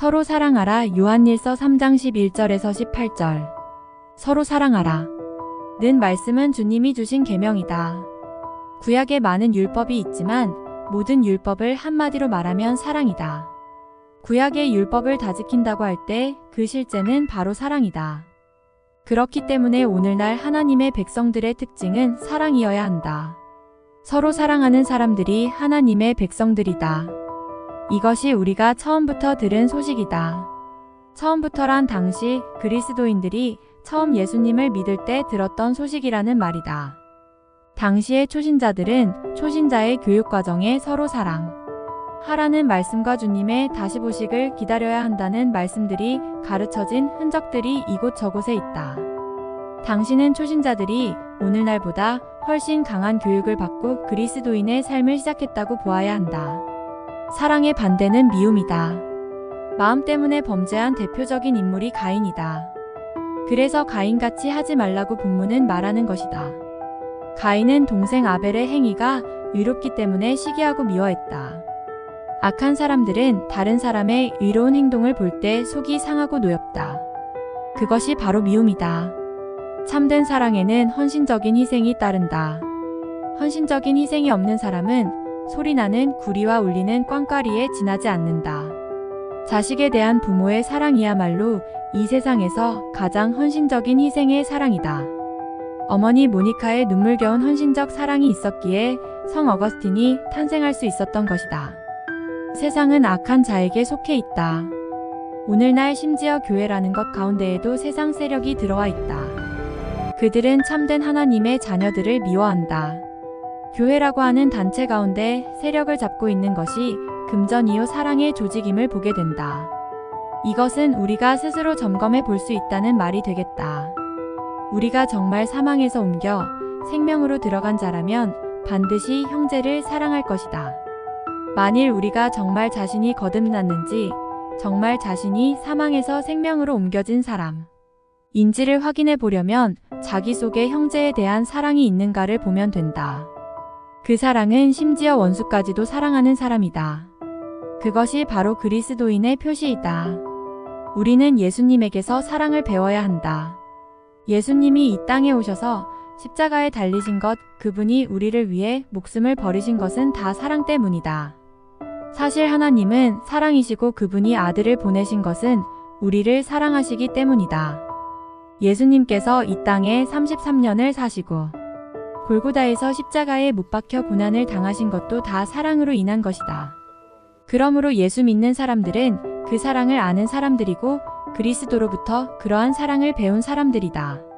서로 사랑하라 요한일서 3장 11절에서 18절. 서로 사랑하라. 는 말씀은 주님이 주신 계명이다. 구약에 많은 율법이 있지만 모든 율법을 한마디로 말하면 사랑이다. 구약의 율법을 다 지킨다고 할 때 그 실제는 바로 사랑이다. 그렇기 때문에 오늘날 하나님의 백성들의 특징은 사랑이어야 한다. 서로 사랑하는 사람들이 하나님의 백성들이다. 이것이 우리가 처음부터 들은 소식이다. 처음부터란 당시 그리스도인들이 처음 예수님을 믿을 때 들었던 소식이라는 말이다. 당시의 초신자들은 초신자의 교육 과정에 서로 사랑, 하라는 말씀과 주님의 다시 보식을 기다려야 한다는 말씀들이 가르쳐진 흔적들이 이곳저곳에 있다. 당신은 초신자들이 오늘날보다 훨씬 강한 교육을 받고 그리스도인의 삶을 시작했다고 보아야 한다. 사랑의 반대는 미움이다. 마음 때문에 범죄한 대표적인 인물이 가인이다. 그래서 가인같이 하지 말라고 본문은 말하는 것이다. 가인은 동생 아벨의 행위가 의롭기 때문에 시기하고 미워했다. 악한 사람들은 다른 사람의 의로운 행동을 볼 때 속이 상하고 노엽다. 그것이 바로 미움이다. 참된 사랑에는 헌신적인 희생이 따른다. 헌신적인 희생이 없는 사람은 소리나는 구리와 울리는 꽝까리에 지나지 않는다. 자식에 대한 부모의 사랑이야말로 이 세상에서 가장 헌신적인 희생의 사랑이다. 어머니 모니카의 눈물겨운 헌신적 사랑이 있었기에 성 어거스틴이 탄생할 수 있었던 것이다. 세상은 악한 자에게 속해 있다. 오늘날 심지어 교회라는 것 가운데에도 세상 세력이 들어와 있다. 그들은 참된 하나님의 자녀들을 미워한다. 교회라고 하는 단체 가운데 세력을 잡고 있는 것이 금전이요 사랑의 조직임을 보게 된다. 이것은 우리가 스스로 점검해 볼 수 있다는 말이 되겠다. 우리가 정말 사망에서 옮겨 생명으로 들어간 자라면 반드시 형제를 사랑할 것이다. 만일 우리가 정말 자신이 거듭났는지, 정말 자신이 사망에서 생명으로 옮겨진 사람, 인지를 확인해 보려면 자기 속에 형제에 대한 사랑이 있는가를 보면 된다. 그 사랑은 심지어 원수까지도 사랑하는 사람이다. 그것이 바로 그리스도인의 표시이다. 우리는 예수님에게서 사랑을 배워야 한다. 예수님이 이 땅에 오셔서 십자가에 달리신 것, 그분이 우리를 위해 목숨을 버리신 것은 다 사랑 때문이다. 사실 하나님은 사랑이시고 그분이 아들을 보내신 것은 우리를 사랑하시기 때문이다. 예수님께서 이 땅에 33년을 사시고 골고다에서 십자가에 못 박혀 고난을 당하신 것도 다 사랑으로 인한 것이다. 그러므로 예수 믿는 사람들은 그 사랑을 아는 사람들이고 그리스도로부터 그러한 사랑을 배운 사람들이다.